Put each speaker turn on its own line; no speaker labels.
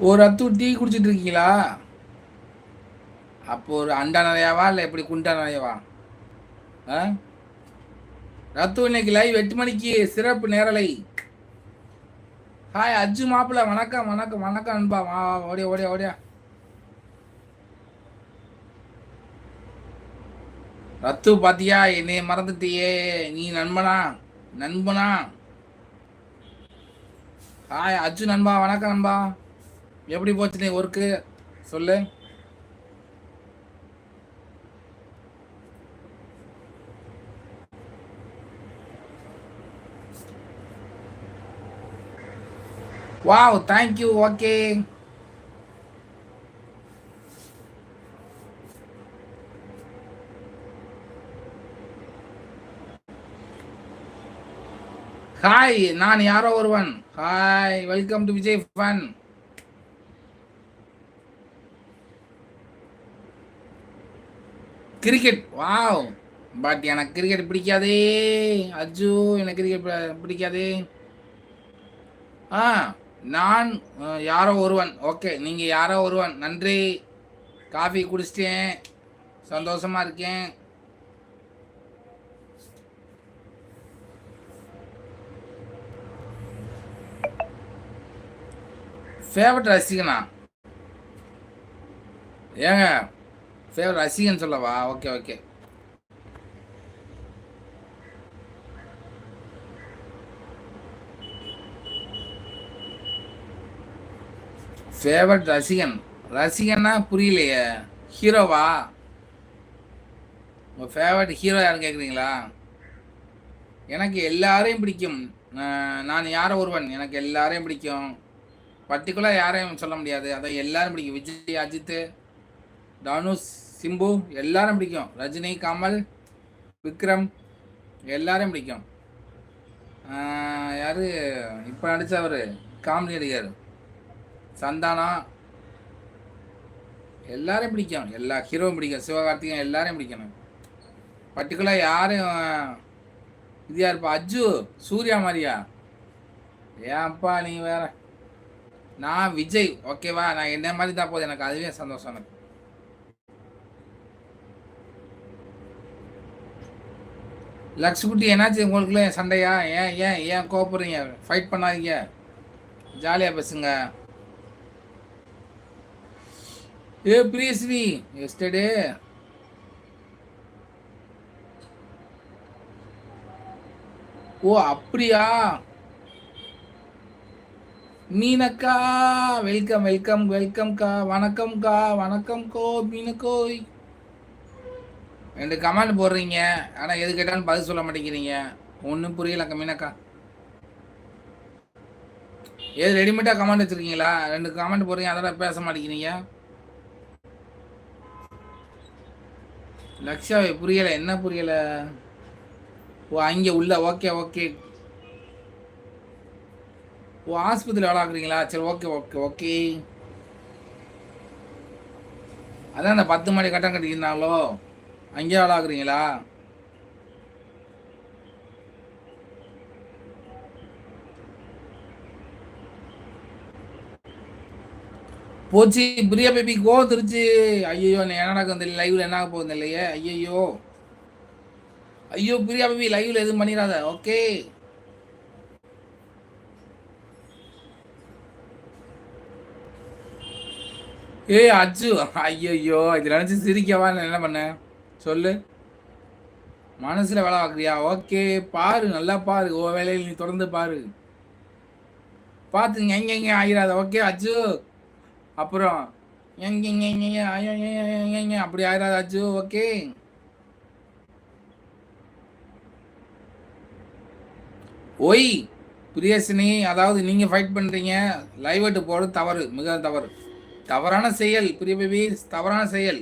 ஒரு அத்து டீ குடிச்சிட்டு இருக்கீங்களா அப்போ ஒரு அண்டா நிறையாவா இல்லை எப்படி குண்டா நிறையவா ஆ? ரத்து இன்னைக்கு லைவ் எட்டு மணிக்கு சிறப்பு நேரலை. ஹாய் அஜு மாப்பிள்ள வணக்கம் வணக்கம் வணக்கம் அன்பா வா வா, ஓடியா ஓடியா ஓடியா. ரத்து பாத்தியா? என்னைய மறந்துட்டியே. நீ நண்பனா? நண்பனா? ஹாய் அஜு நண்பா வணக்கம் நண்பா. எப்படி போச்சு நீ ஒர்க்கு சொல்லு வாவ் தேங்க்யூ ஓகே ஹாய் நான் யாரோ ஒருவன். Hi welcome to Vijay fun cricket wow but எனக்கு கிரிக்கெட் பிடிக்காதே. அஜு எனக்கு கிரிக்கெட் பிடிக்காதே. ஆ நான் யாரோ ஒருவன். ஓகே நீங்கள் யாரோ ஒருவன். நன்றி. காஃபி குடிச்சிட்டேன். சந்தோஷமாக இருக்கேன். ஃபேவரட் ரசிகனா? ஏங்க ஃபேவரட் ரசிகன் சொல்லவா? ஓகே ஓகே ஃபேவரட் ரசிகன். ரசிகன்னா புரியலையே. ஹீரோவா உங்கள் ஃபேவரட் ஹீரோ யாரும் கேட்குறீங்களா எனக்கு எல்லாரையும் பிடிக்கும். நான் யாரோ ஒருவன்? எனக்கு எல்லாரையும் பிடிக்கும். பர்டிகுலர் யாரையும் சொல்ல முடியாது. அதான் எல்லாரும் பிடிக்கும். விஜய் அஜித் தனுஷ் சிம்பு எல்லாரும் பிடிக்கும். ரஜினி கமல் விக்ரம் எல்லாரும் பிடிக்கும். யார்? இப்போ நடித்தவர் காமெடி நடிகர். சந்தானா. எல்லாரையும் பிடிக்கும். எல்லா ஹீரோவும் பிடிக்கும். சிவகார்த்திகேயன் எல்லாரையும் பிடிக்கணும். பர்டிகுலர் யாரும் இதாக இருப்பா அஜு சூர்யா மாதிரியா? ஏன்ப்பா நீ வேற? நான் விஜய். ஓகேவா? நான் என்ன மாதிரி தான் போகுது எனக்கு அதுவே சந்தோஷம் எனக்கு. லக்ஷ்குட்டி என்னாச்சு உங்களுக்குள்ள? சண்டையா? ஏன் ஏன் ஏன் கோபப்படுறீங்க ஃபைட் பண்ணாதீங்க. ஜாலியாக பேசுங்க. ஏ பிரியஸ்வி எஸ்டர்டே ஓ அப்படியா? மீனக்கா வெல்கம் வெல்கம் வெல்கம் அக்கா வணக்கம்க்கா வணக்கம் கோ மீனக்கோய். ரெண்டு கமெண்ட் போடுறீங்க. ஆனால் எது கேட்டாலும் பதில் சொல்ல மாட்டேங்கிறீங்க. ஒன்றும் புரியலக்கா கம்மினாக்கா ஏது ரெடிமேடாக கமெண்ட் வச்சுருக்கீங்களா? ரெண்டு கமெண்ட் போடுறீங்க அதெல்லாம் பேச மாட்டேங்கிறீங்க. லக்ஷாவை புரியலை என்ன புரியலை? ஓ அங்கே உள்ள ஓகே ஓகே. ஓ ஆஸ்பத்திரி வேலை ஆக்குறீங்களா சரி ஓகே ஓகே ஓகே. அதான் அந்த பத்து மணி கட்டம் கட்டியிருந்தாங்களோ அங்கேயே வேலை போச்சு பிரியா பேபி கோ திருச்சி. ஐயோ என்ன நடக்கும் தெரியல லைவ்ல என்ன போகுது இல்லையே ஐயோ ஐயோ பிரியா பேபி லைவ்ல எதுவும் பண்ணிடாத. ஓகே ஏய் அச்சு. ஐயோ இது நினைச்சு சிரிக்கவா? நான் என்ன பண்ணேன் சொல்லு மனசுல வேலை பார்க்குறியா ஓகே பாரு நல்லா பாரு ஓ வேலையில் நீ தொடர்ந்து பாரு பார்த்து எங்கெங்க எங்க ஓகே அச்சு அப்புறம் எங்க எங்க எங்க அப்படி ஆயிராத அச்சு ஓகே ஒய் பிரியசினி அதாவது நீங்கள் ஃபைட் பண்ணுறீங்க லைவ் அட்டு போடுறது தவறு மிக தவறு தவறான செயல் பிரிய தவறான செயல்